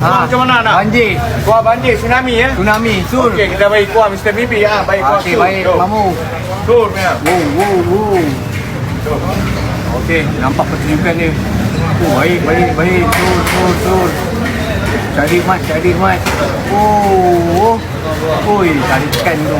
Kuah macam mana nak? Banjir. Kuah banjir tsunami ya. Tsunami. Sur. Okey, kita bagi kuah Mr. Bibi ah, bagi kuah Okey, sur. baik. Jom. Mamu. Sur punya. Wow, wow, wow. Okey, nampak pertunjukan dia. Oh, baik, baik, baik. Sur, sur, sur. Cari mat, cari mat. Oh, oh. Oi, cari ikan tu.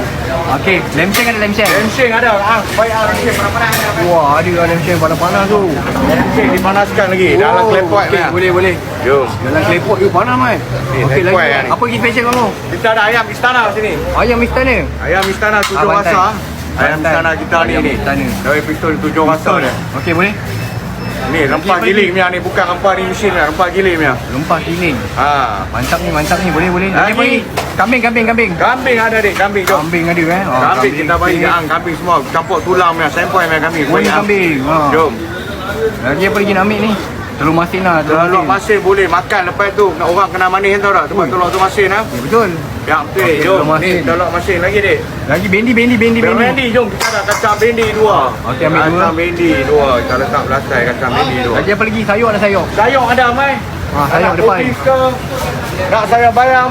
Okey, lem sheng ada lem sheng. Lensing ada. Ah, baik ah, lensing panas-panas. Wah, ada lem sheng panas-panas tu. Lensing dipanaskan lagi dalam Oh, klepot okey, ni. Boleh, boleh. Jom. Dalam klepot tu panas, Mat. Eh, Okey, klepot lagi. ni. Apa lagi special kamu? Kita ada ayam istana sini. Ayam istana. Ayam istana tujuh rasa. Ayam istana kita ni Ayam ni. istana. Dari pistol tujuh rasa dia. Okey, boleh? Ni rempah giling punya ni bukan rempah di mesin ni, rempah giling punya. Lempah giling. Ha. Mantap ni, mantap ni. Boleh, boleh. Lagi. Lagi. Kambing, kambing, kambing. Kambing ada dik, kambing jom. Kambing ada eh. Oh, Kambing kita bagi okey. gang kambing semua campur tulang punya sempoi punya kambing. Boleh ah. kambing. Ha. Jom. Lagi apa lagi nak ambil ni? Telur masin lah. Telur masin boleh makan lepas tu nak orang kena manis tahu tak? Tempat telur tu masin ah. Ya, betul. Ya betul. Okey, jom. telur masin. Ni telur masin lagi dik. Lagi bendi, bendi, bendi, Bendi, bendi. bendi jom kita ada kacang bendi dua. Okey, ambil dua. Kacang bendi dua. Kita letak belasai kacang bendi dua. Lagi apa lagi? Sayur ada sayur. Sayur ada mai. Sayur Nak depan. putih ke? Nak sayur bayam,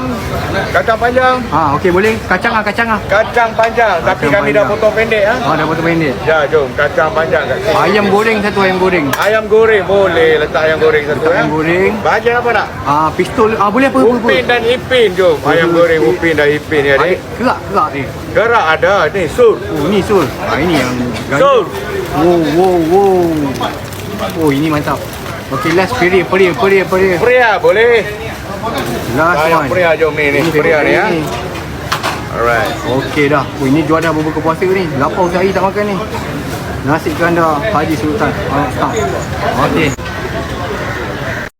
kacang panjang, Ha, okey boleh. Kacang ah, kacang ah. kacang panjang. Tapi Kacang kami dah panjang. potong pendek ah. Ha, dah potong pendek. Ya, jom kacang panjang kat sini. Ayam goreng satu ayam goreng. Ayam goreng boleh letak ayam goreng satu Letak ya. ayam goreng. Bahagian apa nak? Ah, pistol. Ah, boleh apa? Upin dan ipin jom. Ayam goreng upin dan ipin ya Ada dik. kerak, kerak ni. Gerak ada ni sur. Oh, ni sul. Ah, ini yang Sur. Wow, wow, wow. Oh, ini mantap. Okey, last peri, peri, peri, peri. Pria boleh. Last Ayam one. pria jom ni ni. Ini Pria ni ya. Alright. Okey dah. Oh, ini jual dah berbuka puasa ni. Lapar sehari tak makan ni. Nasi kandar Haji Sultan. Ah, Okey.